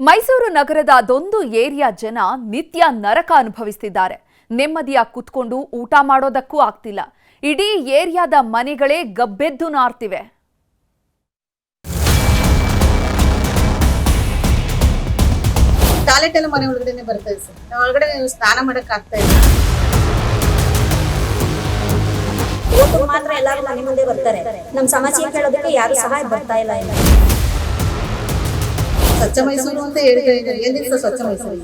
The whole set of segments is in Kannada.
ಮೈಸೂರು ನಗರದ ಅದೊಂದು ಏರಿಯಾ ಜನ ನಿತ್ಯ ನರಕ ಅನುಭವಿಸ್ತಿದ್ದಾರೆ. ನೆಮ್ಮದಿಯ ಕುತ್ಕೊಂಡು ಊಟ ಮಾಡೋದಕ್ಕೂ ಆಗ್ತಿಲ್ಲ. ಇಡೀ ಏರಿಯಾದ ಮನೆಗಳೇ ಗಬ್ಬೆದ್ದು ನಾರ್ತಿವೆ. ಟಾಯ್ಲೆಟ್ ಎಲ್ಲ ಮನೆ ಒಳಗಡೆನೆ ಬರ್ತಾ ಇದೆ ಸರ್. ನಾವ್ ಒಳಗಡೆ ಸ್ನಾನ ಮಾಡಕ್ ಆಗ್ತಾ ಇಲ್ಲ. ಮಾತ್ರ ಎಲ್ಲರೂ ಮನೆ ಮುಂದೆ ಬರ್ತಾರೆ. ನಮ್ಮ ಸಮಸ್ಯೆ ಕೇಳೋದಕ್ಕೆ ಯಾರು ಸಹಾಯ ಬರ್ತಾ ಇಲ್ಲ ಇಲ್ಲ. ಸ್ವಚ್ಛ ಮೈಸೂರು ಅಂತ ಹೇಳ್ತಾ ಇದ್ದಾರೆ. ಸರ್ ಸ್ವಚ್ಛ ಮೈಸೂರು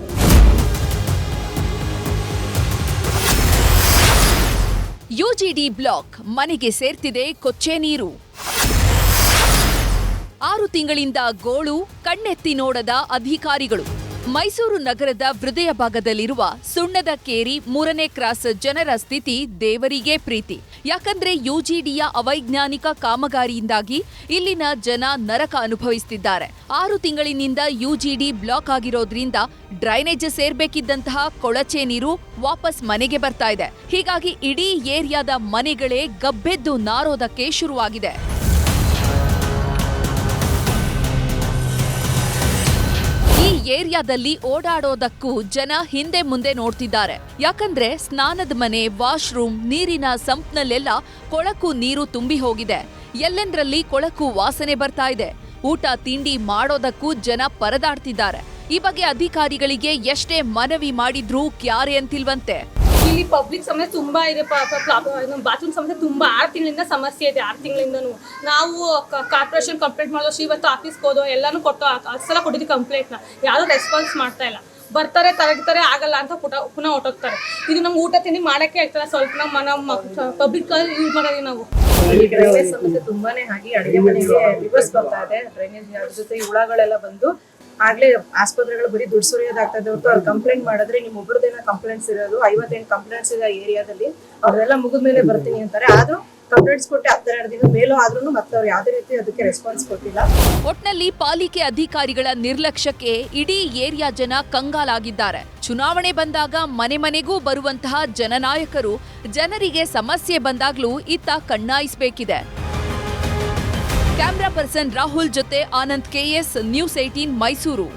ಯುಜಿಡಿ ಬ್ಲಾಕ್ ಮನೆಗೆ ಸೇರ್ತಿದೆ ಕೊಚ್ಚೆ ನೀರು. ಆರು ತಿಂಗಳಿಂದ ಗೋಳು, ಕಣ್ಣೆತ್ತಿ ನೋಡದ ಅಧಿಕಾರಿಗಳು. ಮೈಸೂರು ನಗರದ ಹೃದಯ ಭಾಗದಲ್ಲಿರುವ ಸುಣ್ಣದ ಕೇರಿ ಮೂರನೇ ಕ್ರಾಸ್ ಜನರ ಸ್ಥಿತಿ ದೇವರಿಗೆ ಪ್ರೀತಿ. ಯಾಕಂದ್ರೆ ಯುಜಿಡಿಯ ಅವೈಜ್ಞಾನಿಕ ಕಾಮಗಾರಿಯಿಂದಾಗಿ ಇಲ್ಲಿನ ಜನ ನರಕ ಅನುಭವಿಸುತ್ತಿದ್ದಾರೆ ಆರು ತಿಂಗಳಿನಿಂದ ಯುಜಿಡಿ ಬ್ಲಾಕ್ ಆಗಿರೋದ್ರಿಂದ ಡ್ರೈನೇಜ್ ಸೇರ್ಬೇಕಿದ್ದಂತಹ ಕೊಳಚೆ ನೀರು ವಾಪಸ್ ಮನೆಗೆ ಬರ್ತಾ ಇದೆ. ಹೀಗಾಗಿ ಇಡೀ ಏರಿಯಾದ ಮನೆಗಳೇ ಗಬ್ಬೆದ್ದು ನಾರೋದಕ್ಕೆ ಶುರುವಾಗಿದೆ. ಏರಿಯಾದಲ್ಲಿ ಓಡಾಡೋದಕ್ಕೂ ಜನ ಹಿಂದೆ ಮುಂದೆ ನೋಡ್ತಿದ್ದಾರೆ. ಯಾಕಂದ್ರೆ ಸ್ನಾನದ ಮನೆ, ವಾಶ್ರೂಮ್, ನೀರಿನ ಸಂಪ್ನಲ್ಲೆಲ್ಲ ಕೊಳಕು ನೀರು ತುಂಬಿ ಹೋಗಿದೆ. ಎಲ್ಲೆಂದ್ರಲ್ಲಿ ಕೊಳಕು ವಾಸನೆ ಬರ್ತಾ ಇದೆ. ಊಟ, ತಿಂಡಿ ಮಾಡೋದಕ್ಕೂ ಜನ ಪರದಾಡ್ತಿದ್ದಾರೆ. ಈ ಬಗ್ಗೆ ಅಧಿಕಾರಿಗಳಿಗೆ ಎಷ್ಟೇ ಮನವಿ ಮಾಡಿದ್ರೂ ಕ್ಯಾರೆ ಅಂತಿಲ್ವಂತೆ. ಇಲ್ಲಿ ಪಬ್ಲಿಕ್ ಸಮಸ್ಯೆ ತುಂಬಾ ಇದೆ ಬಾತ್ರೂಮ್ ಸಮಸ್ಯೆ ತುಂಬಾ. ಆರು ತಿಂಗಳಿಂದ ಸಮಸ್ಯೆ ಇದೆ, ಆರು ತಿಂಗಳಿಂದನೂ. ನಾವು ಕಾರ್ಪೊರೇಷನ್ ಕಂಪ್ಲೇಂಟ್ ಮಾಡೋ ಇವತ್ತು ಆಫೀಸ್ಗೆ ಹೋದೋ ಎಲ್ಲಾನು ಕೊಟ್ಟು ಅಸಲ ಸಲ ಕೊಟ್ಟಿದ್ದೀವಿ ಕಂಪ್ಲೇಂಟ್ನ ಯಾರು ರೆಸ್ಪಾನ್ಸ್ ಮಾಡ್ತಾ ಇಲ್ಲ. ಬರ್ತಾರೆ ತರಗಿತಾರೆ ಆಗಲ್ಲ ಅಂತ ಪುಟ, ಪುನಃ ಹೊಟ್ಟೋಗ್ತಾರೆ ಇದು ನಮ್ಗೆ ಊಟ ತಿಂಡಿ ಮಾಡೋಕ್ಕೆ ಆಗ್ತಲ್ಲ ಸ್ವಲ್ಪ ನಮ್ಮ ನಮ್ಮ ಪಬ್ಲಿಕ್ ಯೂಸ್ ಮಾಡೋದು ನಾವು. ಸಮಸ್ಯೆ ತುಂಬಾನೇ ಆಗಿ ಅಡುಗೆ ಮನೆಗೆ ರಿವರ್ಸ್ ಬರ್ತಾ ಇದೆ. ಡ್ರೈನೇಜ್ ಜೊತೆ ಹುಳಗಳೆಲ್ಲ ಬಂದು ಆಗ್ಲೇ ಆಸ್ಪತ್ರೆಗಳು ಬರೀ ದುಡ್ಡು ಸುರಿಯೋದಾಗ್ತದೆ ಹೊರತು ಅವ್ರು ಕಂಪ್ಲೇಂಟ್ ಮಾಡಿದ್ರೆ ನಿಮ್ ಒಬ್ಬರದೇನ ಕಂಪ್ಲೇಂಟ್ಸ್ ಇರೋದು, ಐವತ್ತೆಂಟು ಕಂಪ್ಲೇಂಟ್ಸ್ ಇದೆ ಏರಿಯಾದಲ್ಲಿ ಅವ್ರೆಲ್ಲ ಮುಗಿದ ಮೇಲೆ ಬರ್ತೀನಿ ಅಂತಾರೆ. ಆದ್ರೂ ಕಂಪ್ಲೇಂಟ್ಸ್ ಅದಕ್ಕೆ ರೆಸ್ಪಾನ್ಸ್ ಕೊಟ್ಟಿಲ್ಲ. ಒಟ್ನಲ್ಲಿ ಪಾಲಿಕೆ ಅಧಿಕಾರಿಗಳ ನಿರ್ಲಕ್ಷ್ಯಕ್ಕೆ ಇಡೀ ಏರಿಯಾ ಜನ ಕಂಗಾಲಾಗಿದ್ದಾರೆ. ಚುನಾವಣೆ ಬಂದಾಗ ಮನೆ ಮನೆಗೂ ಬರುವಂತಹ ಜನನಾಯಕರು ಜನರಿಗೆ ಸಮಸ್ಯೆ ಬಂದಾಗ್ಲೂ ಇತ್ತ ಕಣ್ಣಾಯಿಸಬೇಕಿದೆ. ಕ್ಯಾಮ್ರಾ ಪರ್ಸನ್ ರಾಹುಲ್ ಜೊತೆ Anand KS news eighteen Mysuru